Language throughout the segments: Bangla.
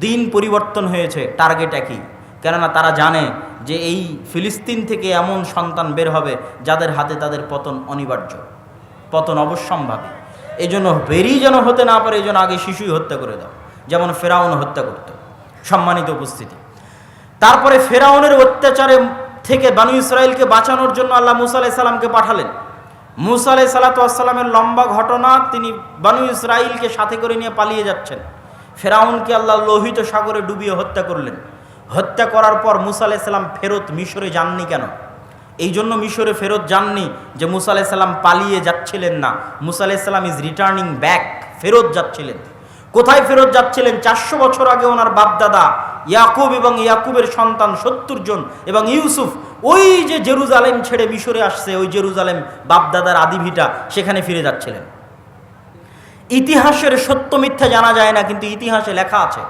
দিন পরিবর্তন হয়েছে টার্গেট একই। কেননা তারা জানে যে এই ফিলিস্তিন থেকে এমন সন্তান বের হবে যাদের হাতে তাদের পতন অনিবার্য, পতন অবশ্যম্ভাবী। এই জন্য বেরি যেন হতে না পারে এই জন্য আগে শিশুই হত্যা করে দাও। যেমন ফেরাউন হত্যা করত। সম্মানিত উপস্থিতি। তারপরে ফেরাউনের অত্যাচারে থেকে বানু ইসরায়েলকে বাঁচানোর জন্য আল্লাহ মুসা আলাহি সাল্লামকে পাঠালেন। মুসা আলাহি সাল্লাতামের লম্বা ঘটনা তিনি বানু ইসরায়েলকে সাথে করে নিয়ে পালিয়ে যাচ্ছেন। ফেরাউনকে আল্লাহ লোহিত সাগরে ডুবিয়ে হত্যা করলেন। হত্যা করার পর মুসা আলাহি সাল্লাম ফেরত মিশরে যাননি কেন? এই জন্য মিশরে ফেরত যাননি যে মুসা আলাহি সাল্লাম পালিয়ে যাচ্ছিলেন না। মুসা আলাহি সাল্লাম ইজ রিটার্নিং ব্যাক ফেরত যাচ্ছিলেন। কোথায় ফেরত যাচ্ছিলেন? চারশো বছর আগে ওনার বাপদাদা ইয়াকুব এবং ইয়াকুবের সন্তান সত্তর জন এবং ইউসুফ, ওই যে জেরুজালেম ছেড়ে মিশরে আসছে, ওই জেরুজালেম বাপদাদার আদিভিটা সেখানে ফিরে যাচ্ছিলেন। ইতিহাসের সত্য মিথ্যা জানা যায় না, কিন্তু ইতিহাসে লেখা আছে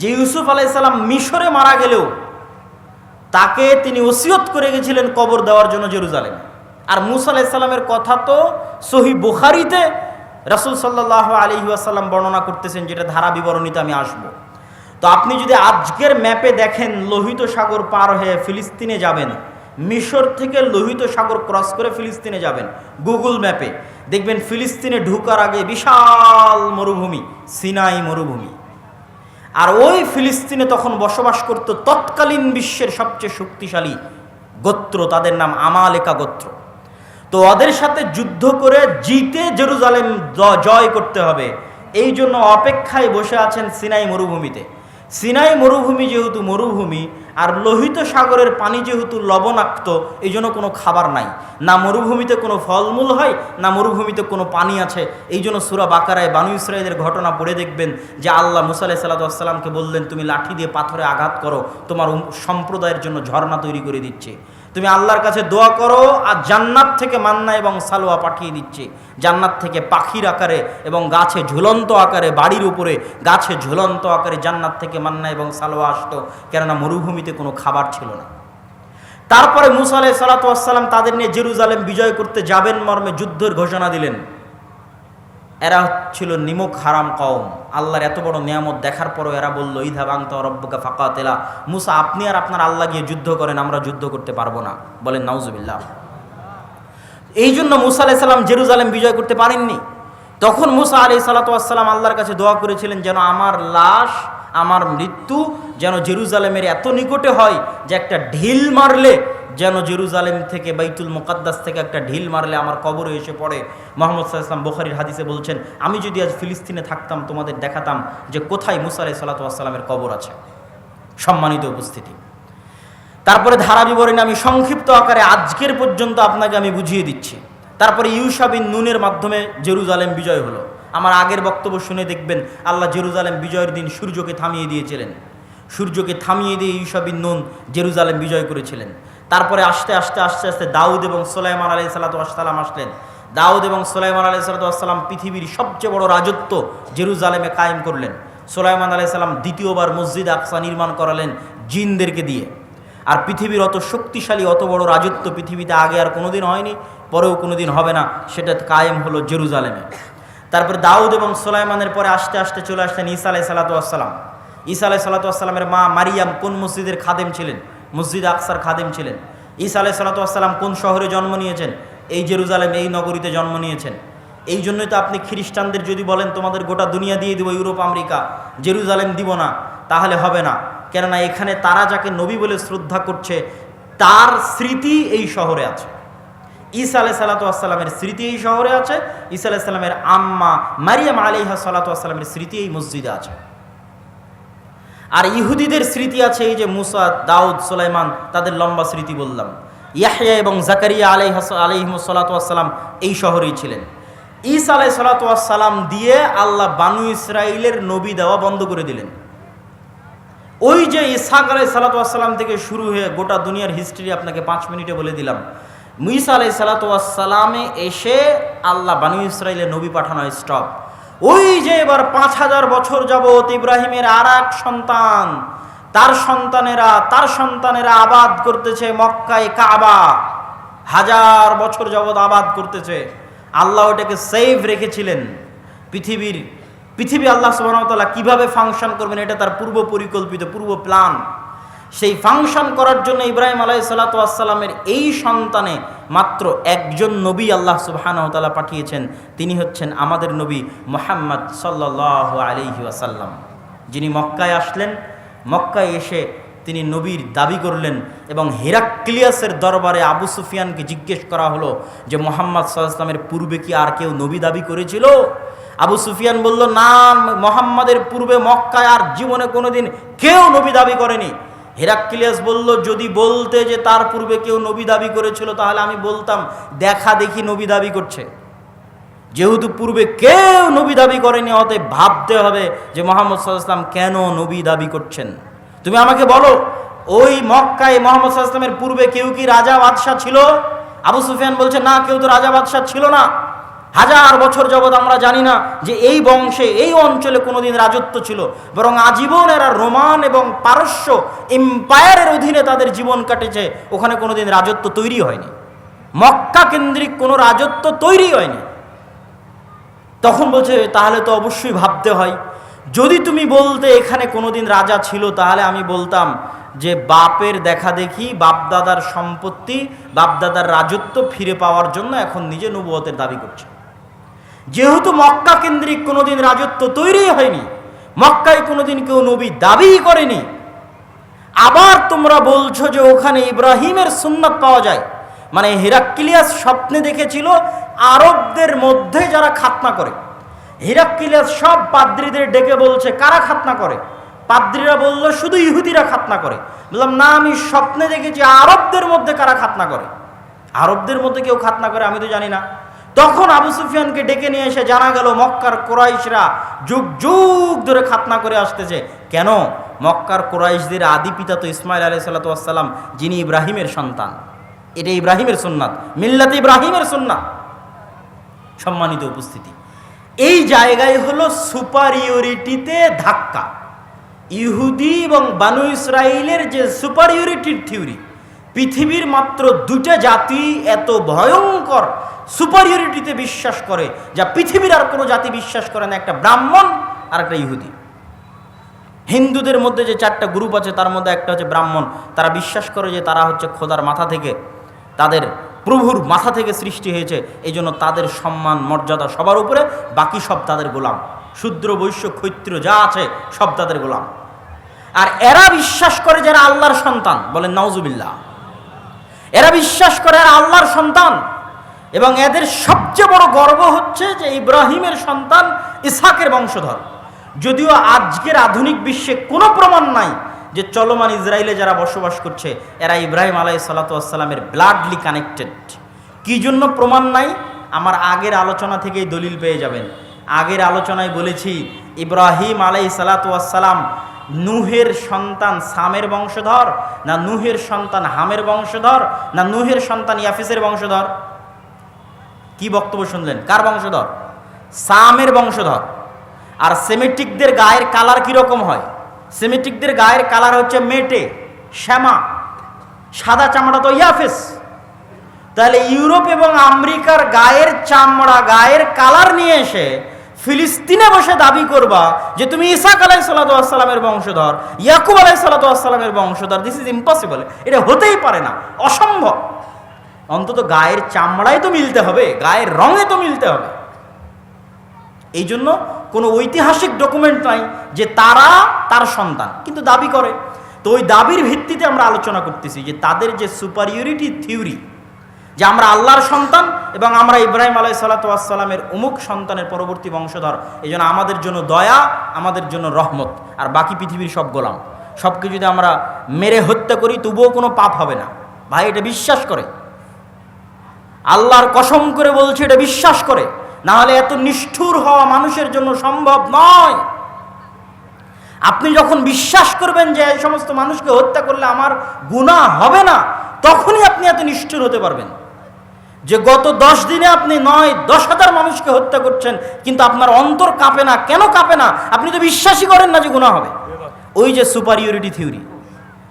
যে ইউসুফ আলাইসাল্লাম মিশরে মারা গেলেও তাকে তিনি ওসিয়ত করে গেছিলেন কবর দেওয়ার জন্য জেরুজালেমে। আর মুসা আলাইসাল্লামের কথা তো সহি বুখারিতে রাসুল সাল্লাহ আলী আসাল্লাম বর্ণনা করতেছেন, যেটা ধারা বিবরণীতে আমি আসব। তো আপনি যদি আজকের ম্যাপে দেখেন, লোহিত সাগর পার হয়ে ফিলিস্তিনে যাবেন, মিশর থেকে লোহিত সাগর ক্রস করে ফিলিস্তিনে যাবেন, গুগল ম্যাপে দেখবেন ফিলিস্তিনে ঢুকার আগে বিশাল মরুভূমি, সিনাই মরুভূমি। আর ওই ফিলিস্তিনে তখন বসবাস করত তৎকালীন বিশ্বের সবচেয়ে শক্তিশালী গোত্র, তাদের নাম আমালেকা গোত্র। তো ওদের সাথে যুদ্ধ করে জিতে জেরুজালেম জয় করতে হবে। এই জন্য অপেক্ষায় বসে আছেন সিনাই মরুভূমিতে। সিনাই মরুভূমি যেহেতু মরুভূমি, আর লোহিত সাগরের পানি যেহেতু লবণাক্ত এই জন্য কোনো খাবার নাই। না মরুভূমিতে কোনো ফলমূল হয়, না মরুভূমিতে কোনো পানি আছে। এই জন্য সুরা বাকারায় বানু ইসরায়েলের ঘটনা পড়ে দেখবেন যে আল্লাহ মুসাল্লাহ সাল্লাতামকে বললেন, তুমি লাঠি দিয়ে পাথরে আঘাত করো, তোমার সম্প্রদায়ের জন্য ঝর্ণা তৈরি করে দিচ্ছে। তুমি আল্লাহর কাছে দোয়া করো আর জান্নাত থেকে মান্না এবং সালোয়া পাঠিয়ে দিচ্ছে। জান্নাত থেকে পাখির আকারে এবং গাছে ঝুলন্ত আকারে, বাড়ির উপরে গাছে ঝুলন্ত আকারে জান্নাত থেকে মান্না এবং সালোয়া আসতো, কেননা মরুভূমিতে কোনো খাবার ছিল না। তারপরে মুসা আলাই সালাতাম তাদের নিয়ে জেরুজালেম বিজয় করতে যাবেন মর্মে যুদ্ধের ঘোষণা দিলেন। এরা ছিল নিমক হারাম কওম। আল্লাহর এত বড় নিয়ামত দেখার পরও এরা বলল ইধা বাংতা রব্বকা ফাঁকা তেলা মুসা, আপনি আর আপনার আল্লাহ গিয়ে যুদ্ধ করেন, আমরা যুদ্ধ করতে পারব না। বলেন, নাউজুবিল্লাহ। এই জন্য মুসা আলাই সাল্লাম জেরুজালেম বিজয় করতে পারেননি। তখন মুসা আলি সাল্লাতাম আল্লাহর কাছে দোয়া করেছিলেন, যেন আমার লাশ, আমার মৃত্যু যেন জেরুজালেমের এত নিকটে হয় যে একটা ঢিল মারলে যেন জেরুজালেম থেকে বাইতুল মুকাদ্দাস থেকে একটা ঢিল মারলে আমার কবরে এসে পড়ে। মোহাম্মদ সাল্লাম বোখারির হাদিসে বলছেন, আমি যদি আজ ফিলিস্তিনে থাকতাম, তোমাদের দেখাতাম যে কোথায় মুসা আলি সাল্লাতামের কবর আছে। সম্মানিত উপস্থিতি। তারপরে ধারা বিবরণে আমি সংক্ষিপ্ত আকারে আজকের পর্যন্ত আপনাকে আমি বুঝিয়ে দিচ্ছি। তারপরে ইউসা বিন নুনের মাধ্যমে জেরুজালেম বিজয় হলো। আমার আগের বক্তব্য শুনে দেখবেন, আল্লাহ জেরুজালেম বিজয়ের দিন সূর্যকে থামিয়ে দিয়েছিলেন। সূর্যকে থামিয়ে দিয়ে ইউসা বিন নুন জেরুজালেম বিজয় করেছিলেন। তারপরে আস্তে আস্তে আস্তে আস্তে দাউদ এবং সোলাইমান আলাই সাল্লাতাম আসলেন। দাউদ এবং সোলাইমান আলাই সাল্লাতাম পৃথিবীর সবচেয়ে বড় রাজত্ব জেরুজালেমে কায়েম করলেন। সোলাইমান আলাই সাল্লাম দ্বিতীয়বার মসজিদ আকসা নির্মাণ করালেন জিনদেরকে দিয়ে। আর পৃথিবীর অত শক্তিশালী, অত বড় রাজত্ব পৃথিবীতে আগে আর কোনোদিন হয়নি, পরেও কোনোদিন হবে না, সেটা কায়েম হলো জেরুজালেমে। তারপরে দাউদ এবং সোলাইমানের পরে আস্তে আস্তে চলে আসলেন ঈসা আলাই সালাতাম ঈসা আলাই সালাতামের মা মারিয়াম কোন মসজিদের খাদেম ছিলেন? মসজিদ আকসার খাদেম ছিলেন। ঈসা আলাই সালাতাম কোন শহরে জন্ম নিয়েছেন? এই জেরুজালেম, এই নগরীতে জন্ম নিয়েছেন। এই জন্যই তো আপনি খ্রিস্টানদের যদি বলেন, তোমাদের গোটা দুনিয়া দিয়ে দিব, ইউরোপ, আমেরিকা, জেরুজালেম দিব না তাহলে হবে না। কেননা এখানে তারা যাকে নবী বলে শ্রদ্ধা করছে, তার স্মৃতি এই শহরে আছে। ঈসা আলাই সালাতামের স্মৃতি এই শহরে আছে, ঈসা আলাহ সাল্লামের আম্মা মারিয়াম আলিহা সালাতামের স্মৃতি এই মসজিদে আছে। আর ইহুদিদের স্মৃতি আছে এই যে মুসা, দাউদ, সোলাইমান, তাদের লম্বা স্মৃতি বললাম। ইয়াহিয়া এবং জাকারিয়া আলাই আলিহিম সালাতাম এই শহরেই ছিলেন। ঈসা আলাই সালাতাম দিয়ে আল্লাহ বানু ইসরায়েলের নবী দেওয়া বন্ধ করে দিলেন। ওই যে ইসাক আলাই সালাতাম থেকে শুরু হয়ে গোটা দুনিয়ার হিস্ট্রি আপনাকে পাঁচ মিনিটে বলে দিলাম। মুইসা আলাই সালাতামে এসে আল্লাহ বানু ইসরায়েলের নবী পাঠানো হয় স্টপ। ওই যে এবার পাঁচ হাজার বছর যাবৎ ইব্রাহিমের আর সন্তান, তার সন্তানেরা তার সন্তানেরা আবাদ করতেছে মক্কায় কাবা। হাজার বছর যাবৎ আবাদ করতেছে। আল্লাহ ওটাকে সেভ রেখেছিলেন। পৃথিবীর, পৃথিবী আল্লাহ সুবাহতাল্লাহ কীভাবে ফাংশন করবেন এটা তার পূর্ব পরিকল্পিত, পূর্ব প্ল্যান সেই ফাংশন করার জন্য ইব্রাহিম আলাই সাল্লাতামের এই সন্তানে মাত্র একজন নবী আল্লাহ সুবাহানতালা পাঠিয়েছেন। তিনি হচ্ছেন আমাদের নবী মোহাম্মদ সাল্লাহ আলহি আসাল্লাম যিনি মক্কায় আসলেন, মক্কায় এসে তিনি নবীর দাবি করলেন এবং হেরাক্লিয়াসের দরবারে আবু সুফিয়ানকে জিজ্ঞেস করা হলো যে, মোহাম্মদ সাল্লামের পূর্বে কি আর কেউ নবী দাবি করেছিল? আবু সুফিয়ান বলল, না, মোহাম্মদের পূর্বে মক্কায় আর জীবনে কোনোদিন কেউ নবী দাবি করেনি। হেরাক্লিয়াস বলল, যদি বলতে যে তার পূর্বে কেউ নবী দাবি করেছিল, তাহলে আমি বলতাম, দেখা দেখি নবী দাবি করছে। যেহেতু পূর্বে কেউ নবী দাবি করেনি, অতএব ভাবতে হবে যে মোহাম্মদ সাল্লাম কেন নবী দাবি করছেন। তুমি আমাকে বলো, ওই মক্কায় মোহাম্মদ সাল্লামের পূর্বে কেউ কি রাজা বাদশাহ ছিল? আবু সুফিয়ান বলছে, না, কেউ তো রাজা বাদশাহ ছিল না। হাজার বছর যাবৎ আমরা জানি না যে এই বংশে, এই অঞ্চলে কোনোদিন রাজত্ব ছিল। বরং আজীবন এরা রোমান এবং পারস্য এম্পায়ারের অধীনে তাদের জীবন কাটেছে। ওখানে কোনোদিন রাজত্ব তৈরি হয়নি। মক্কা কেন্দ্রিক কোনো রাজত্ব তৈরি হয়নি। তখন বলছে, তাহলে তো অবশ্যই ভাবতে হয়। যদি তুমি বলতে এখানে কোনোদিন রাজা ছিল, তাহলে আমি বলতাম যে বাপের দেখা দেখি বাপদাদার সম্পত্তি, বাপদাদার রাজত্ব ফিরে পাওয়ার জন্য এখন নিজে নবুয়তের দাবি করছে। যেহেতু মক্কা কেন্দ্রিক কোনোদিন রাজত্ব তৈরি হয়নি, মক্কায় কোনোদিন কেউ নবী দাবি করেনি। আবার তোমরা বলছো যে ওখানে ইব্রাহিমের সুন্নত পাওয়া যায়। মানে হিরাক্কিলিয়াস স্বপ্নে দেখেছিল আরবদের মধ্যে যারা খাতনা করে। হিরাক্কিলিয়াস সব পাদ্রীদের ডেকে বলছে, কারা খাতনা করে? পাদ্রীরা বলল, শুধু ইহুদিরা খাতনা করে। বললাম, না, আমি স্বপ্নে দেখেছি আরবদের মধ্যে কারা খাতনা করে? আরবদের মধ্যে কেউ খাতনা করে, আমি তো জানি না। তখন আবু সুফিয়ানকে ডেকে নিয়ে এসে জানা গেল মক্কার কোরাইশরা যুগ যুগ ধরে খাতনা করে আসতেছে। কেন? মক্কার কোরাইশদের আদি পিতা তো ইসমাইল আলাই সাল্লাতাম যিনি ইব্রাহিমের সন্তান। এটা ইব্রাহিমের সুন্নাত, মিল্লাত ইব্রাহিমের সুন্নাত। সম্মানিত উপস্থিতি। এই জায়গায় হলো সুপারিয়রিটিতে ধাক্কা। ইহুদি এবং বানু ইসরায়েলের যে সুপারিয়রিটির থিওরি, পৃথিবীর মাত্র দুটা জাতি এত ভয়ঙ্কর সুপারিয়রিটিতে বিশ্বাস করে, যা পৃথিবীর আর কোনো জাতি বিশ্বাস করে না, একটা ব্রাহ্মণ আর একটা ইহুদি। হিন্দুদের মধ্যে যে চারটা গ্রুপ আছে, তার মধ্যে একটা হচ্ছে ব্রাহ্মণ। তারা বিশ্বাস করে যে তারা হচ্ছে খোদার মাথা থেকে, তাদের প্রভুর মাথা থেকে সৃষ্টি হয়েছে এই জন্য তাদের সম্মান, মর্যাদা সবার উপরে, বাকি সব তাদের গোলাম। শূদ্র, বৈশ্য ক্ষৈত্র যা আছে, সব তাদের গোলাম। আর এরা বিশ্বাস করে যারা আল্লাহর সন্তান বলেন নওজুবিল্লাহ এরা বিশ্বাস করে এরা আল্লাহর সন্তান। এবং এদের সবচেয়ে বড় গর্ব হচ্ছে যে ইব্রাহিমের সন্তান ইসাকের বংশধর। যদিও আজকের আধুনিক বিশ্বে কোনো প্রমাণ নাই যে চলমান ইসরায়েলে যারা বসবাস করছে, এরা ইব্রাহিম আলাই সাল্লাতামের ব্লাডলি কানেক্টেড কি জন্য প্রমাণ নাই? আমার আগের আলোচনা থেকেই দলিল পেয়ে যাবেন। আগের আলোচনায় বলেছি, ইব্রাহিম আলাই সালাতাম নুহের সন্তান সামের বংশধর, না নুহের সন্তান হামের বংশধর, না নুহের সন্তান ইয়াফিসের বংশধর? কি বক্তব্য শুনলেন? কার বংশধর? সামের বংশধর। আর সেমেটিকদের গায়ের কালার কীরকম হয়? সেমেটিকদের গায়ের কালার হচ্ছে মেটে, শ্যামা, সাদা চামড়া তো ইয়াফেস। তাহলে ইউরোপ এবং আমেরিকার গায়ের চামড়া, গায়ের কালার নিয়ে এসে ফিলিস্তিনে বসে দাবি করবা যে তুমি ইসাক আলাই সাল্লামের বংশধর, ইয়াকুব আলাই সাল্লামের বংশধর। দিস ইজ ইম্পসিবল এটা হতেই পারে না। অসম্ভব। অন্তত গায়ের চামড়ায় তো মিলতে হবে, গায়ের রঙে তো মিলতে হবে। এই জন্য কোনো ঐতিহাসিক ডকুমেন্ট নাই যে তারা তার সন্তান, কিন্তু দাবি করে। তো ওই দাবির ভিত্তিতে আমরা আলোচনা করতেছি যে তাদের যে সুপারিয়রিটি থিওরি যে আমরা আল্লাহর সন্তান এবং আমরা ইব্রাহিম আলাই সাল্লাতামের অমুক সন্তানের পরবর্তী বংশধর, এই জন্য আমাদের জন্য দয়া, আমাদের জন্য রহমত, আর বাকি পৃথিবীর সব গোলাম। সবকে যদি আমরা মেরে হত্যা করি, তবুও কোনো পাপ হবে না। ভাই, এটা বিশ্বাস করে। আল্লাহর কসম করে বলছে, এটা বিশ্বাস করে। না হলে এত নিষ্ঠুর হওয়া মানুষের জন্য সম্ভব নয়। আপনি যখন বিশ্বাস করবেন যে এই সমস্ত মানুষকে হত্যা করলে আমার গুণা হবে না, তখনই আপনি এত নিষ্ঠুর হতে পারবেন। যে গত দশ দিনে আপনি নয়, দশ হাজার মানুষকে হত্যা করছেন, কিন্তু আপনার অন্তর কাঁপে না। কেন কাঁপে না? আপনি তো বিশ্বাসই করেন না যে গুণা হবে। ওই যে সুপারিয়রিটি থিওরি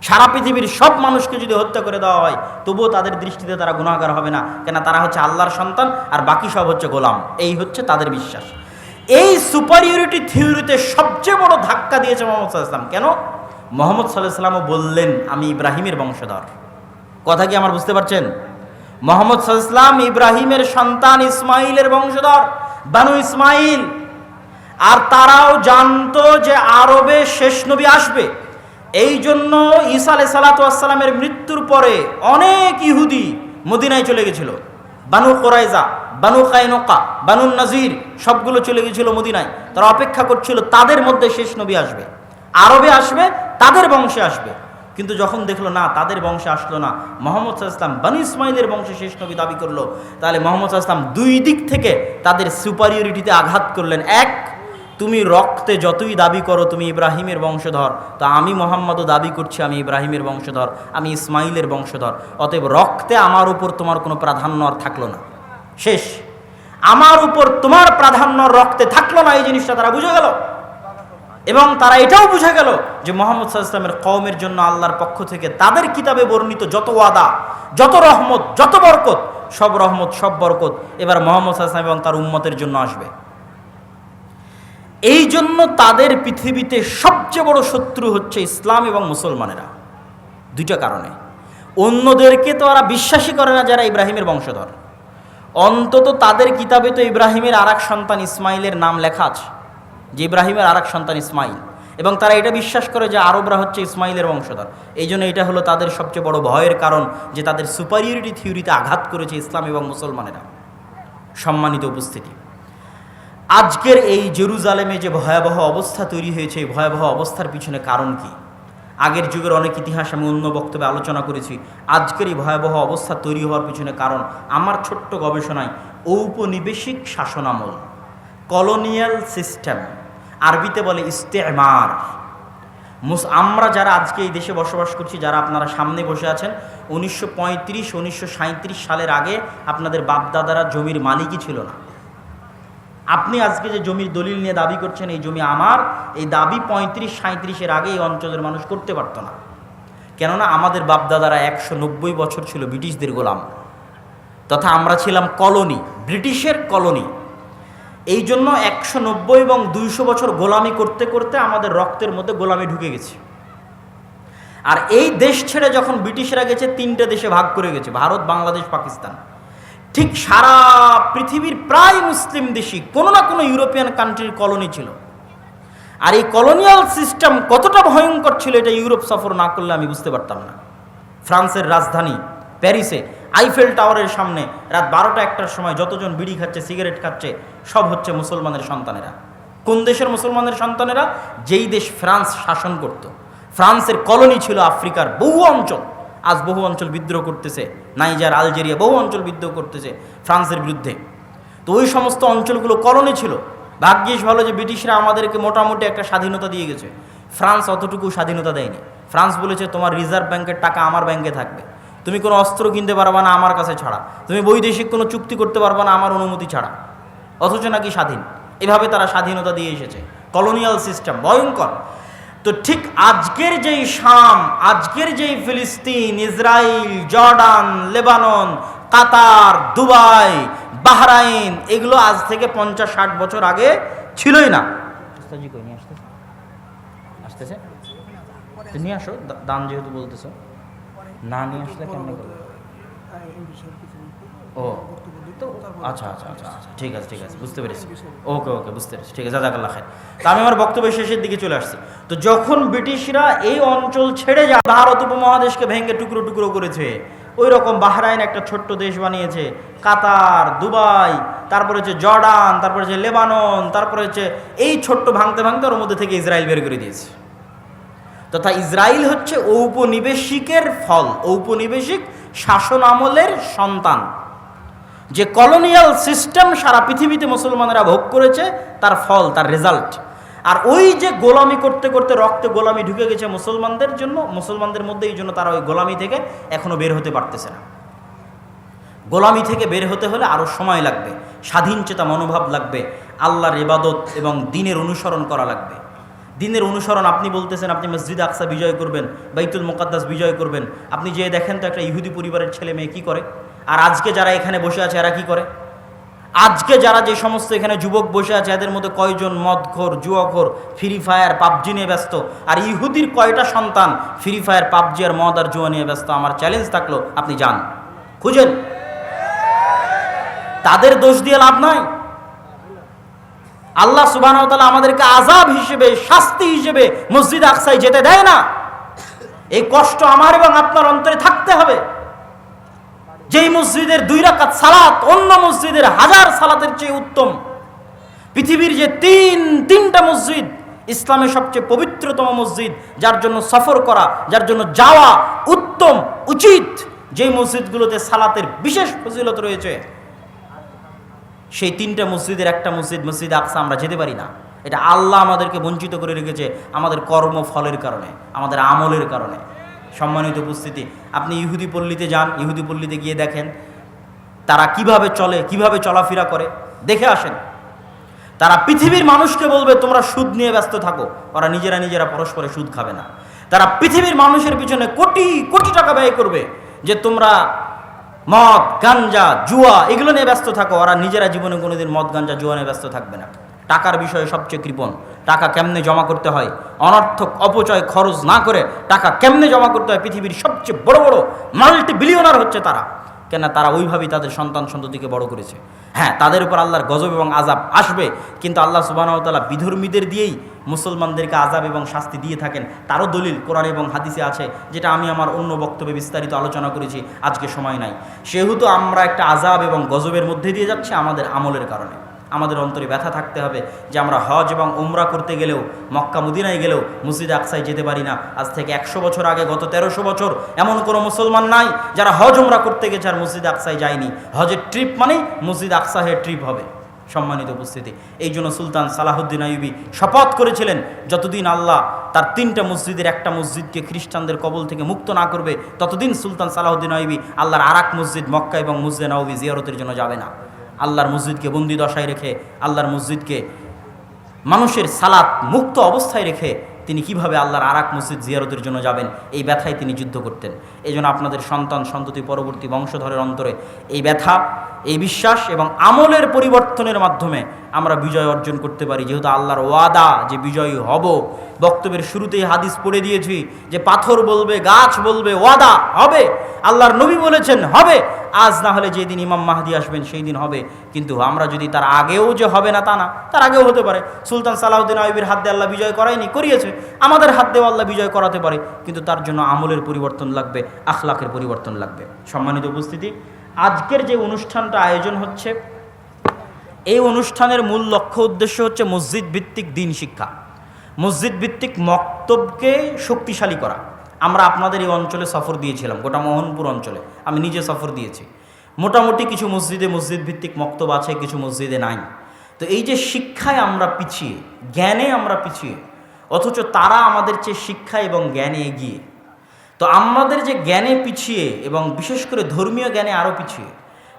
সারা পৃথিবীর সব মানুষকে যদি হত্যা করে দেওয়া হয়, তবুও তাদের দৃষ্টিতে তারা গুণাগার হবে না। কেন তারা হচ্ছে আল্লাহর সন্তান, আর বাকি সব হচ্ছে গোলাম। এই হচ্ছে তাদের বিশ্বাস। এই সুপারিয়রিটি থিওরিতে সবচেয়ে বড় ধাক্কা দিয়েছে মোহাম্মদ সাল্লাহ কেন? মোহাম্মদ সাল্লাহ বললেন, আমি ইব্রাহিমের বংশধর। কথা কি আমার বুঝতে পারছেন? মোহাম্মদ সাল্লাম ইব্রাহিমের সন্তান ইসমাইলের বংশধর, বানু ইসমাইল আর তারাও জানতো যে আরবে শেষ নবী আসবে। এই জন্য ঈসা আলাই সালাতামের মৃত্যুর পরে অনেক ইহুদি মদিনায় চলে গেছিল। Banu Qurayza Banu Qaynuqa, Banu Nadir সবগুলো চলে গেছিল মদিনায়। তারা অপেক্ষা করছিল, তাদের মধ্যে শেষ নবী আসবে। আরবে আসবে, তাদের বংশে আসবে। কিন্তু যখন দেখল, না, তাদের বংশে আসলো না, মোহাম্মদ ইসলাম বানু ইসমাইলের বংশে শেষ নবী দাবি করল, তাহলে মোহাম্মদ ইসলাম দুই দিক থেকে তাদের সুপারিয়রিটিতে আঘাত করলেন। এক তুমি রক্তে যতই দাবি করো তুমি ইব্রাহিমের বংশধর, তা আমি মোহাম্মদও দাবি করছি আমি ইব্রাহিমের বংশধর, আমি ইসমাইলের বংশধর। অতএব রক্তে আমার উপর তোমার কোনো প্রাধান্য আর থাকল না। শেষ। আমার উপর তোমার প্রাধান্য রক্তে থাকল না, এই জিনিসটা তারা বুঝে গেল। এবং তারা এটাও বুঝে গেল যে মোহাম্মদ সাল্লামের কওমের জন্য আল্লাহর পক্ষ থেকে তাদের কিতাবে বর্ণিত যত ওয়াদা, যত রহমত, যত বরকত, সব রহমত, সব বরকত এবার মোহাম্মদ সাল্লাম এবং তার উম্মতের জন্য আসবে। এই জন্য তাদের পৃথিবীতে সবচেয়ে বড় শত্রু হচ্ছে ইসলাম এবং মুসলমানেরা। দুইটা কারণে। অন্যদেরকে তো ওরা বিশ্বাসই করে না যারা ইব্রাহিমের বংশধর। অন্তত তাদের কিতাবে তো ইব্রাহিমের আর সন্তান ইসমাইলের নাম লেখা আছে, যে ইব্রাহিমের আর সন্তান ইসমাইল। এবং তারা এটা বিশ্বাস করে যে আরবরা হচ্ছে ইসমাইলের বংশধর। এই জন্য এটা হলো তাদের সবচেয়ে বড় ভয়ের কারণ যে তাদের সুপারিয়রিটি থিওরিতে আঘাত করেছে ইসলাম এবং মুসলমানেরা। সম্মানিত উপস্থিতি। আজকের এই জেরুজালেমে যে ভয়াবহ অবস্থা তৈরি হয়েছে, এই ভয়াবহ অবস্থার পিছনে কারণ কি? আগের যুগের অনেক ইতিহাস আমি অন্য বক্তব্যে আলোচনা করেছি। আজকের এই ভয়াবহ অবস্থা তৈরি হওয়ার পিছনে কারণ আমার ছোট্ট গবেষণায় ঔপনিবেশিক শাসনামল, কলোনিয়াল সিস্টেম, আরবিতে বলে ইস্তেমার। মুস, আমরা যারা আজকে এই দেশে বসবাস করছি, যারা আপনারা সামনে বসে আছেন, উনিশশো পঁয়ত্রিশ, উনিশশো সালের আগে আপনাদের বাপদাদারা জমির মালিকই ছিল না। আপনি আজকে যে জমির দলিল নিয়ে দাবি করছেন, এই জমি আমার, এই দাবি পঁয়ত্রিশ সাঁত্রিশের আগে এই অঞ্চলের মানুষ করতে পারতো না। কেননা আমাদের বাপদাদারা একশো নব্বই বছর ছিল ব্রিটিশদের গোলাম, তথা আমরা ছিলাম কলোনি, ব্রিটিশের কলোনি। এই জন্য একশো নব্বই এবং দুইশো বছর গোলামি করতে করতে আমাদের রক্তের মধ্যে গোলামি ঢুকে গেছে। আর এই দেশ ছেড়ে যখন ব্রিটিশরা গেছে, তিনটে দেশে ভাগ করে গেছে, ভারত, বাংলাদেশ, পাকিস্তান। ঠিক সারা পৃথিবীর প্রায় মুসলিম দেশই কোনো না কোনো ইউরোপিয়ান কান্ট্রির কলোনি ছিল। আর এই কলোনিয়াল সিস্টেম কতটা ভয়ঙ্কর ছিল এটা ইউরোপ সফর না করলে আমি বুঝতে পারতাম না। ফ্রান্সের রাজধানী প্যারিসে আইফেল টাওয়ারের সামনে রাত বারোটা একটার সময় যতজন বিড়ি খাচ্ছে, সিগারেট খাচ্ছে, সব হচ্ছে মুসলমানের সন্তানেরা। কোন দেশের মুসলমানের সন্তানেরা? যেই দেশ ফ্রান্স শাসন করত। ফ্রান্সের কলোনি ছিল আফ্রিকার বহু অঞ্চল। আজ বহু অঞ্চল বিদ্রোহ করতেছে। নাইজার, আলজেরিয়া বহু অঞ্চল বিদ্রোহ করতেছে ফ্রান্সের বিরুদ্ধে। তো ওই সমস্ত অঞ্চলগুলো কলোনি ছিল। ভাগ্যিস ভালো যে ব্রিটিশরা আমাদেরকে মোটামুটি একটা স্বাধীনতা দিয়ে গেছে। ফ্রান্স অতটুকু স্বাধীনতা দেয়নি। ফ্রান্স বলেছে, তোমার রিজার্ভ ব্যাংকের টাকা আমার ব্যাংকে থাকবে। তুমি কোনো অস্ত্র কিনতে পারবা না আমার কাছে ছাড়া। তুমি বৈদেশিক কোনো চুক্তি করতে পারবা না আমার অনুমতি ছাড়া। অথচ নাকি স্বাধীন। এভাবে তারা স্বাধীনতা দিয়ে এসেছে। কলোনিয়াল সিস্টেম ভয়ঙ্কর। তো ঠিক আজকের যেই শাম আজকের যেই ফিলিস্তিন Israel Jordan Lebanon Qatar Dubai Bahrain এগুলো আজ থেকে পঞ্চাশ ষাট বছর আগে ছিলই না। আসতেছে? নিয়ে আসো দান যেহেতু বলতেছো। না নিয়ে আসলে কেমন ও। আচ্ছা আচ্ছা আচ্ছা আচ্ছা ঠিক আছে ঠিক আছে বুঝতে পেরেছি। ওকে ওকে বুঝতে পেরেছি ঠিক আছে জাজাকাল্লাহ খায় তা আমি আমার বক্তব্য শেষের দিকে চলে আসছি। তো যখন ব্রিটিশরা এই অঞ্চল ছেড়ে যায় ভারত উপমহাদেশকে ভেঙে টুকরো টুকরো করেছে ওই রকম বাহরাইন একটা ছোট্ট দেশ বানিয়েছে কাতার দুবাই তারপরে হচ্ছে জর্ডান তারপরে হচ্ছে লেবানন তারপরে হচ্ছে এই ছোট্ট ভাঙতে ভাঙতে ওর মধ্যে থেকে ইসরায়েল বের করে দিয়েছে। তথা ইসরায়েল হচ্ছে ঔপনিবেশিকের ফল ঔপনিবেশিক শাসন আমলের সন্তান। যে কলোনিয়াল সিস্টেম সারা পৃথিবীতে মুসলমানেরা ভোগ করেছে, তার ফল, তার রেজাল্ট আর ওই যে গোলামি করতে করতে রক্তে গোলামি ঢুকে গেছে মুসলমানদের জন্য, মুসলমানদের মধ্যে এই জন্য তারা ওই গোলামি থেকে এখনও বের হতে পারতেছে না। গোলামি থেকে বের হতে হলে আরও সময় লাগবে, স্বাধীন চেতা মনোভাব লাগবে, আল্লাহর ইবাদত এবং দিনের অনুসরণ করা লাগবে। দিনের অনুসরণ আপনি বলতেছেন, আপনি মসজিদ আকসা বিজয় করবেন, বাইতুল মোকাদ্দাস বিজয় করবেন। আপনি যে দেখেন তো একটা ইহুদি পরিবারের ছেলে মেয়ে কী করে? আর আজকে যারা এখানে বসে আছে, এরা কি করে? আজকে যারা যে সমস্ত এখানে যুবক বসে আছে, এদের মধ্যে কয়জন মদখোর, জুয়াখোর, ফ্রি ফায়ার, পাবজি নিয়ে ব্যস্ত? আর ইহুদির কয়টা সন্তান ফ্রি ফায়ার, পাবজি আর মদ আর জুয়া নিয়ে ব্যস্ত? আমার চ্যালেঞ্জ থাকল, আপনি যান। খুঁজেন। তাদের দোষ দিয়ে লাভ নাই। আল্লাহ সুবাহ আমাদেরকে আজাব হিসেবে, শাস্তি হিসেবে মসজিদ আকসাই যেতে দেয় না। এই কষ্ট আমার এবং আপনার অন্তরে থাকতে হবে। যেই মসজিদের দুই রাকাত সালাত, অন্য মসজিদের হাজার সালাতের চেয়ে উত্তম। পৃথিবীর যে তিন, তিনটা মসজিদ, ইসলামের সবচেয়ে পবিত্রতম মসজিদ, যার জন্য সফর করা, যার জন্য যাওয়া উত্তম, উচিত, যেই মসজিদগুলোতে সালাতের বিশেষ ফজিলত রয়েছে, সেই তিনটা মসজিদের একটা মসজিদ মসজিদ আকসা, আমরা যেতে পারি না। এটা আল্লাহ আমাদেরকে বঞ্চিত করে রেখেছে আমাদের কর্মফলের কারণে, আমাদের আমলের কারণে। সম্মানিত উপস্থিতি। আপনি ইহুদি পল্লীতে যান, ইহুদি পল্লীতে গিয়ে দেখেন তারা কীভাবে চলে, কীভাবে চলাফেরা করে। দেখে আসেন। তারা পৃথিবীর মানুষকে বলবে, তোমরা সুদ নিয়ে ব্যস্ত থাকো। ওরা নিজেরা নিজেরা পরস্পরে সুদ খাবে না। তারা পৃথিবীর মানুষের পিছনে কোটি কোটি টাকা ব্যয় করবে যে, তোমরা মদ, গাঞ্জা, জুয়া এগুলো নিয়ে ব্যস্ত থাকো। ওরা নিজেরা জীবনে কোনোদিন মদ, গাঞ্জা, জুয়া নিয়ে ব্যস্ত থাকবে না। টাকার বিষয়ে সবচেয়ে কৃপণ। টাকা কেমনে জমা করতে হয়? অনর্থক অপচয় খরচ না করে টাকা কেমনে জমা করতে হয়? পৃথিবীর সবচেয়ে বড় বড় মাল্টি বিলিয়নার হচ্ছে তারা। কেন তারা ওইভাবেই তাদের সন্তান সন্ততিকে বড় করেছে। হ্যাঁ তাদের উপর আল্লাহর গজব এবং আজাব আসবে, কিন্তু আল্লাহ সুবাহতাল্লাহ বিধর্মীদের দিয়েই মুসলমানদেরকে আজাব এবং শাস্তি দিয়ে থাকেন। তারও দলিল কোরআন এবং হাদিসে আছে, যেটা আমি আমার অন্য বক্তব্যে বিস্তারিত আলোচনা করেছি, আজকে সময় নাই। সেহেতু আমরা একটা আজাব এবং গজবের মধ্যে দিয়ে যাচ্ছি আমাদের আমলের কারণে। আমাদের অন্তরে ব্যথা থাকতে হবে যে আমরা হজ এবং উমরা করতে গেলেও, মক্কা মুদিনায় গেলেও মসজিদ আকসায় যেতে পারি না। আজ থেকে একশো বছর আগে, গত তেরোশো বছর এমন কোনো মুসলমান নাই যারা হজ উমরা করতে গেছে আর মসজিদ আকসায় যায়নি। হজের ট্রিপ মানেই মসজিদ আকসাহের ট্রিপ হবে। সম্মানিত উপস্থিতি, এই জন্য সুলতান সালাহুদ্দিন আইবি শপথ করেছিলেন, যতদিন আল্লাহ তার তিনটা মসজিদের, একটা মসজিদকে খ্রিস্টানদের কবল থেকে মুক্ত না করবে, ততদিন সুলতান সালাহুদ্দিন আইবি আল্লাহর আরাক মসজিদ মক্কা এবং মসজিদ নবী জিয়ারতের জন্য যাবে না। আল্লাহর মসজিদকে বন্দি দশায় রেখে আল্লাহর মসজিদকে মানুষের সালাত মুক্ত অবস্থায় রেখে তিনি কীভাবে আল্লাহর আরাক মসজিদ জিয়ারতের জন্য যাবেন? এই ব্যথায় তিনি যুদ্ধ করতেন। এই জন্য আপনাদের সন্তান, সন্ততি পরবর্তী বংশধরের অন্তরে এই ব্যথা, এই বিশ্বাস এবং আমলের পরিবর্তনের মাধ্যমে আমরা বিজয় অর্জন করতে পারি। যেহেতু আল্লাহর ওয়াদা যে বিজয়ী হব, বক্তব্যের শুরুতেই হাদিস পড়ে দিয়েছি যে পাথর বলবে, গাছ বলবে, ওয়াদা হবে। আল্লাহর নবী বলেছেন, হবে। আজ না হলে যেদিন ইমাম মাহাদি আসবেন সেই দিন হবে। কিন্তু আমরা যদি তার আগেও যে হবে না তা না, তার আগেও হতে পারে। সুলতান সালাউদ্দিন আইবির হাত দিয়ে আল্লাহ বিজয় করায়নি, করিয়েছে। আমাদের হাত দেওয়া আল্লাহ বিজয় করাতে পারে, কিন্তু তার জন্য আমলের পরিবর্তন লাগবে, আখলাকের পরিবর্তন লাগবে। সম্মানিত উপস্থিতি, আজকের যে অনুষ্ঠানটা আয়োজন হচ্ছে, এই অনুষ্ঠানের মূল লক্ষ্য উদ্দেশ্য হচ্ছে মসজিদ ভিত্তিক দিন শিক্ষা। মসজিদ ভিত্তিক মক্তবকে শক্তিশালী করা। আমরা আপনাদের এই অঞ্চলে সফর দিয়েছিলাম, গোটা মোহনপুর অঞ্চলে। আমি নিজে সফর দিয়েছি। মোটামুটি কিছু মসজিদে মসজিদ ভিত্তিক মক্তব আছে, কিছু মসজিদে নাই। তো এই যে শিক্ষায় আমরা পিছিয়ে, জ্ঞানে আমরা পিছিয়ে অথচ তারা আমাদের চেয়ে শিক্ষা এবং জ্ঞানে এগিয়ে। তো আমাদের যে জ্ঞানে পিছিয়ে এবং বিশেষ করে ধর্মীয় জ্ঞানে আরও পিছিয়ে,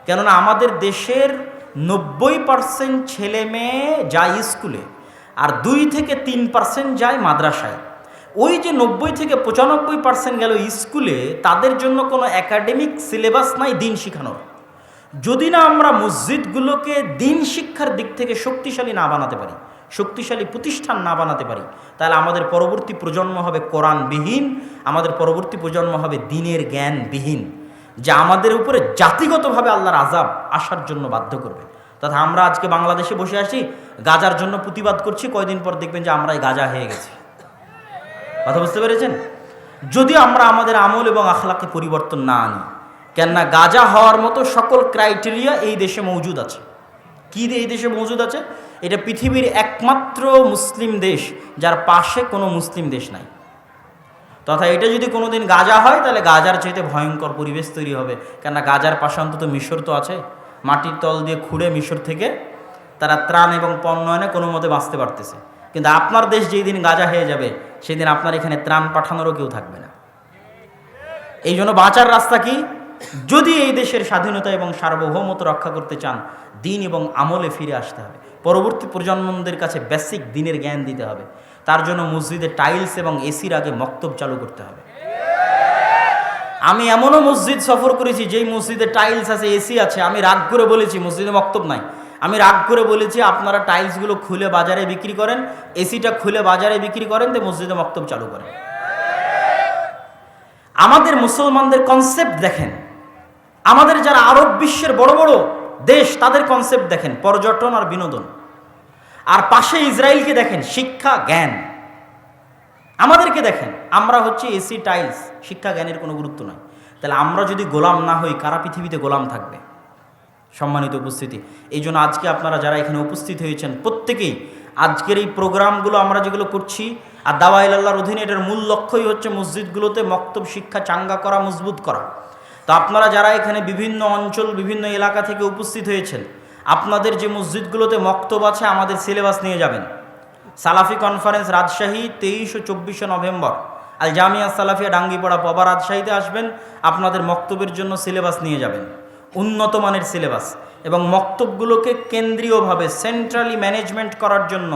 কেননা আমাদের দেশের নব্বই পার্সেন্ট ছেলে মেয়ে যায় স্কুলে আর দুই থেকে তিন পার্সেন্ট যায় মাদ্রাসায়। ওই যে নব্বই থেকে পঁচানব্বই পার্সেন্ট গেল স্কুলে, তাদের জন্য কোনো একাডেমিক সিলেবাস নাই দিন শেখানোর। যদি না আমরা মসজিদগুলোকে দিন শিক্ষার দিক থেকে শক্তিশালী না বানাতে পারি শক্তিশালী প্রতিষ্ঠান না বানাতে পারি, তাহলে আমাদের পরবর্তী প্রজন্ম হবে কোরআনবিহীন, আমাদের পরবর্তী প্রজন্ম হবে দিনের জ্ঞানবিহীন, যা আমাদের উপরে জাতিগতভাবে আল্লাহর আজাব আসার জন্য বাধ্য করবে। তথা আমরা আজকে বাংলাদেশে বসে আসি গাজার জন্য প্রতিবাদ করছি, কয়দিন পর দেখবেন যে আমরাই গাজা হয়ে গেছি। কথা বুঝতে পেরেছেন? যদি আমরা আমাদের আমল এবং আখলাকে পরিবর্তন না আনি, কেননা গাজা হওয়ার মতো সকল ক্রাইটেরিয়া এই দেশে মজুদ আছে। কি এই দেশে মজুদ আছে? এটা পৃথিবীর একমাত্র মুসলিম দেশ, যার পাশে কোনো মুসলিম দেশ নাই। তথা এটা যদি কোনো দিন গাজা হয়, তাহলে গাজার চাইতে ভয়ঙ্কর পরিবেশ তৈরি হবে। কেননা গাজার পাশে অন্তত মিশর তো আছে। মাটির তল দিয়ে খুঁড়ে মিশর থেকে তারা ত্রাণ এবং পণ্যয়নে কোনো মতে বাঁচতে পারতেছে। কিন্তু আপনার দেশ যেই দিন গাজা হয়ে যাবে, সেই দিন আপনার এখানে ত্রাণ পাঠানোরও কেউ থাকবে না। এই জন্য বাঁচার রাস্তা কি? যদি এই দেশের স্বাধীনতা এবং সার্বভৌমত্ব রক্ষা করতে চান, দিন এবং আমলে ফিরে আসতে হবে। পরবর্তী প্রজন্মদের কাছে বেসিক দিনের জ্ঞান দিতে হবে। তার জন্য মসজিদে টাইলস এবং এসির আগে মক্তব চালু করতে হবে। আমি এমনও মসজিদ সফর করেছি, যেই মসজিদে টাইলস আছে এসি আছে। আমি রাগ করে বলেছি, মসজিদে মক্তব নাই। আমি রাগ করে বলেছি, আপনারা টাইলসগুলো খুলে বাজারে বিক্রি করেন এসিটা খুলে বাজারে বিক্রি করেন, তো মসজিদে মক্তব চালু করেন। আমাদের মুসলমানদের কনসেপ্ট দেখেন। আমাদের যারা আরব বিশ্বের বড় বড় দেশ, তাদের কনসেপ্ট দেখেন, পর্যটন আর বিনোদন। আর পাশে ইসরায়েলকে দেখেন, শিক্ষা, জ্ঞান। আমাদেরকে দেখেন, আমরা হচ্ছে এসি টাইলস শিক্ষা, জ্ঞানের কোনো গুরুত্ব নয় তাহলে আমরা যদি গোলাম না হই, কারা পৃথিবীতে গোলাম থাকবে? সম্মানিত উপস্থিতি। এই জন্য আজকে আপনারা যারা এখানে উপস্থিত হয়েছেন, প্রত্যেকেই আজকের এই প্রোগ্রামগুলো আমরা যেগুলো করছি, আর দাওয়াইল আল্লাহর অধীনে এটার মূল লক্ষ্যই হচ্ছে মসজিদগুলোতে মক্তব শিক্ষা চাঙ্গা করা, মজবুত করা। তো আপনারা যারা এখানে বিভিন্ন অঞ্চল, বিভিন্ন এলাকা থেকে উপস্থিত হয়েছেন আপনাদের যে মসজিদগুলোতে মক্তব আছে, আমাদের সিলেবাস নিয়ে যাবেন। সালাফি কনফারেন্স রাজশাহী, তেইশ ও চব্বিশে নভেম্বর। আল জামিয়া সালাফিয়া ডাঙ্গিপাড়া পবা রাজশাহীতে আসবেন, আপনাদের মক্তবের জন্য সিলেবাস নিয়ে যাবেন। উন্নত মানের সিলেবাস এবং মক্তবগুলোকে কেন্দ্রীয়ভাবে সেন্ট্রালি ম্যানেজমেন্ট করার জন্য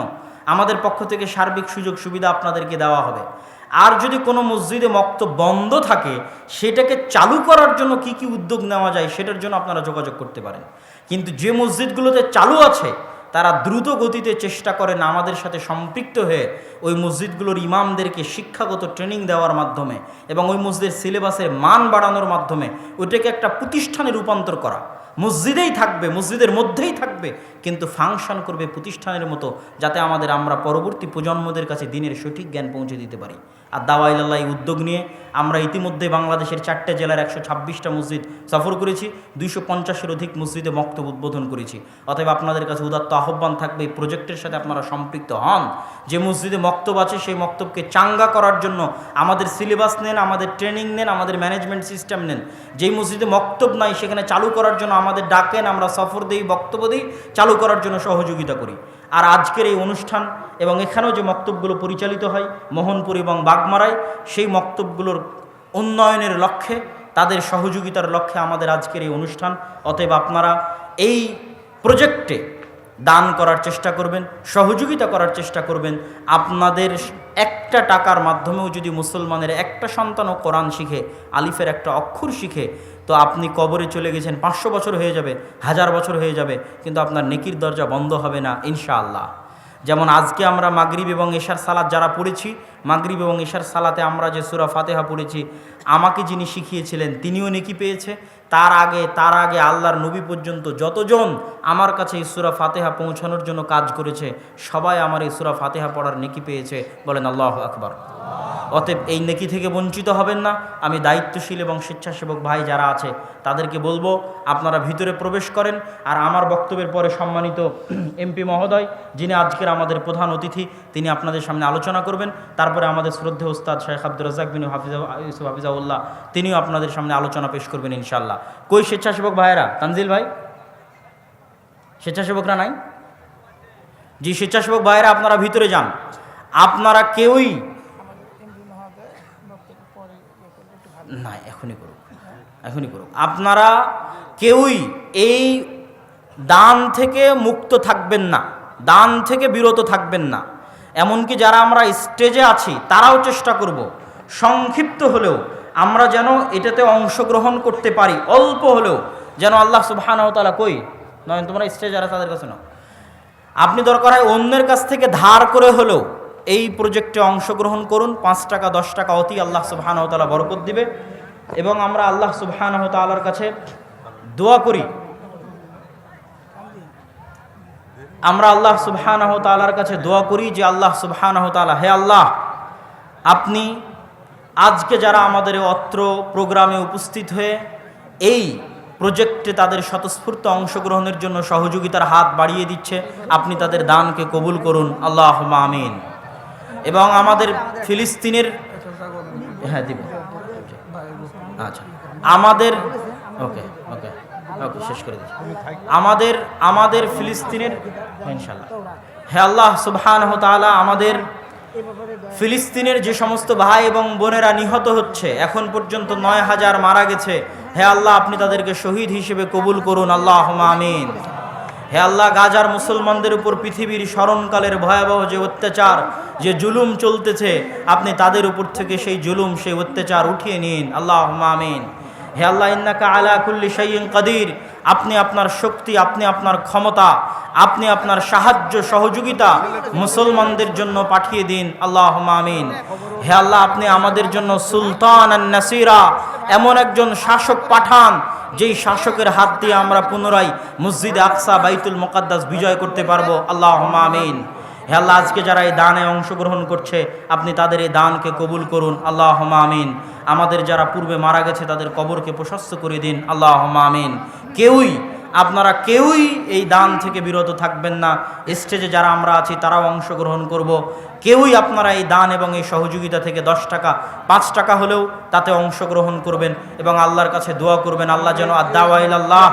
আমাদের পক্ষ থেকে সার্বিক সুযোগ সুবিধা আপনাদেরকে দেওয়া হবে। আর যদি কোনো মসজিদে মক্তব বন্ধ থাকে, সেটাকে চালু করার জন্য কি কি উদ্যোগ নেওয়া যায়, সেটার জন্য আপনারা যোগাযোগ করতে পারেন। কিন্তু যে মসজিদগুলোতে চালু আছে, তারা দ্রুত গতিতে চেষ্টা করেন আমাদের সাথে সম্পৃক্ত হয়ে ওই মসজিদগুলোর ইমামদেরকে শিক্ষাগত ট্রেনিং দেওয়ার মাধ্যমে এবং ওই মসজিদের সিলেবাসের মান বাড়ানোর মাধ্যমে ওইটাকে একটা প্রতিষ্ঠানে রূপান্তর করা। মসজিদেই থাকবে, মসজিদের মধ্যেই থাকবে কিন্তু ফাংশন করবে প্রতিষ্ঠানের মতো যাতে আমাদের আমরা পরবর্তী প্রজন্মদের কাছে দিনের সঠিক জ্ঞান পৌঁছে দিতে পারি। আর দাওয়াইল্লাহ উদ্যোগ নিয়ে আমরা ইতিমধ্যে বাংলাদেশের চারটে জেলার একশো ছাব্বিশটা মসজিদ সফর করেছি, দুইশো পঞ্চাশের অধিক মসজিদে মক্তব উদ্বোধন করেছি। অতএব আপনাদের কাছে উদাত্ত আহ্বান থাকবে এই প্রজেক্টের সাথে আপনারা সম্পৃক্ত হন। যে মসজিদে মক্তব আছে সেই মক্তবকে চাঙ্গা করার জন্য আমাদের সিলেবাস নেন, আমাদের ট্রেনিং নেন, আমাদের ম্যানেজমেন্ট সিস্টেম নেন। যেই মসজিদে মক্তব নাই সেখানে চালু করার জন্য আমাদের ডাকেন, আমরা সফর দিই, বক্তব্য দিই, চালু করার জন্য সহযোগিতা করি। আর আজকের এই অনুষ্ঠান এবং এখানেও যে মক্তবগুলো পরিচালিত হয়, মোহনপুর এবং বাগমারায়, সেই মক্তবগুলোর উন্নয়নের লক্ষ্যে, তাদের সহযোগিতার লক্ষ্যে আমাদের আজকের এই অনুষ্ঠান। অতএব আপনারা এই প্রজেক্টে দান করার চেষ্টা করবেন, সহযোগিতা করার চেষ্টা করবেন। আপনাদের একটা টাকার মাধ্যমেও যদি মুসলমানের একটা সন্তানও কোরআন শিখে, আলিফের একটা অক্ষর শিখে তো আপনি কবরে চলে গেছেন, পাঁচশো বছর হয়ে যাবে, হাজার বছর হয়ে যাবে, কিন্তু আপনার নেকির দরজা বন্ধ হবে না, ইনশাআল্লাহ। যেমন আজকে আমরা মাগরিব এবং এশার সালাত যারা পড়েছি, মাগরিব এবং এশার সালাতে আমরা যে সুরা ফাতেহা পড়েছি, আমাকে যিনি শিখিয়েছিলেন, তিনিও নেকি পেয়েছে। তার আগে তার আগে আল্লাহর নবী পর্যন্ত যতজন আমার কাছে এই সুরা ফাতেহা পৌঁছানোর জন্য কাজ করেছে, সবাই আমার এই সুরা ফাতেহা পড়ার নেকি পেয়েছে। বলেন, আল্লাহ আকবর। অতএব এই নেকি থেকে বঞ্চিত হবেন না। আমি দায়িত্বশীল এবং স্বেচ্ছাসেবক ভাই যারা আছে, তাদেরকে বলব, আপনারা ভিতরে প্রবেশ করেন। আর আমার বক্তব্যের পরে সম্মানিত এমপি মহোদয়, যিনি আজকের আমাদের প্রধান অতিথি, তিনি আপনাদের সামনে আলোচনা করবেন। তারপরে আমাদের শ্রদ্ধে ওস্তাদ শেখ আব্দুর রাজাক বিন হাফিজা ইউসুফ হাফিজাউল্লাহ, তিনিও আপনাদের সামনে আলোচনা পেশ করবেন ইনশাল্লাহ কই স্বেচ্ছাসেবক ভাইয়েরা? তানজিল ভাই? স্বেচ্ছাসেবকরা নাই? যে স্বেচ্ছাসেবক ভাইয়েরা, আপনারা ভিতরে যান। আপনারা কেউই না এখনই করুক। এখনই করুক। আপনারা কেউই এই দান থেকে মুক্ত থাকবেন না, দান থেকে বিরত থাকবেন না। এমনকি যারা আমরা স্টেজে আছি, তারাও চেষ্টা করব, সংক্ষিপ্ত হলেও আমরা যেন এটাতে অংশগ্রহণ করতে পারি। অল্প হলেও। যেন আল্লাহ সুবহানাহু তাআলা কই? নয় তোমরা স্টেজে যারা, তাদের কাছে নাও আপনি দরকার হয় অন্যের কাছ থেকে ধার করে হলেও এই প্রজেক্টে অংশগ্রহণ করুন। পাঁচ টাকা, দশ টাকা অতি আল্লাহ সুবহানাহু তাআলা বরকত দিবে। এবং আমরা আল্লাহ সুবহানাহু তাআলার কাছে দোয়া করি। আমরা আল্লাহ সুবহানাহু কাছে দোয়া করি যে আল্লাহ সুবহানাহু হে আল্লাহ, আপনি আজকে যারা আমাদের অত্র প্রোগ্রামে উপস্থিত হয়ে এই প্রজেক্টে তাদের স্বতঃস্ফূর্ত অংশগ্রহণের জন্য সহযোগিতার হাত বাড়িয়ে দিচ্ছে আপনি তাদের দানকে কবুল করুন। আল্লাহ আমিন। এবং আমাদের ফিলিস্তিনের হ্যাঁ দিব। আচ্ছা। আমাদের ওকে ওকে ওকে শেষ করে দিচ্ছি। আমাদের আমাদের ফিলিস্তিনের হ্যাঁ, ইনশাল্লাহ হে আল্লাহ সুবহান তাআলা আমাদের ফিলিস্তিনের যে সমস্ত ভাই এবং বোনেরা নিহত হচ্ছে, এখন পর্যন্ত নয় হাজার মারা গেছে। হে আল্লাহ, আপনি তাদেরকে শহীদ হিসেবে কবুল করুন। আল্লাহ আমিন। হে আল্লাহ, গাজার মুসলমানদের উপর পৃথিবীর স্মরণকালের ভয়াবহ যে অত্যাচার, যে জুলুম চলতেছে, আপনি তাদের উপর থেকে সেই জুলুম, সেই অত্যাচার উঠিয়ে নিন। আল্লাহ আমিন। হে আল্লাহ, ইন্নাকা আলা কুল্লি শাইইন কাদির। আপনি আপনার শক্তি, আপনি আপনার ক্ষমতা, আপনি আপনার সাহায্য, সহযোগিতা মুসলমানদের জন্য পাঠিয়ে দিন। আল্লাহ আমিন। হে আল্লাহ, আপনি আমাদের জন্য সুলতান নাসিরা, এমন একজন শাসক পাঠান, যেই শাসকের হাত দিয়ে আমরা পুনরায় মসজিদ আকসা, বাইতুল মোকাদ্দাস বিজয় করতে পারব। আল্লাহ আমিন। হে আল্লাহ, আজকে যারা এই দানে অংশগ্রহণ করছে, আপনি তাদের এই দানকে কবুল করুন। আল্লাহ আমিন। আমাদের যারা পূর্বে মারা গেছে, তাদের কবরকে প্রশস্ত করে দিন। আল্লাহ আমিন। কেউই, আপনারা কেউই এই দান থেকে বিরত থাকবেন না। স্টেজে যারা আমরা আছি, তারাও অংশগ্রহণ করব। কেউই আপনারা এই দান এবং এই সহযোগিতা থেকে দশ টাকা, পাঁচ টাকা হলেও তাতে অংশগ্রহণ করবেন এবং আল্লাহর কাছে দোয়া করবেন। আল্লাহ যেন আদাওয়াইল আল্লাহ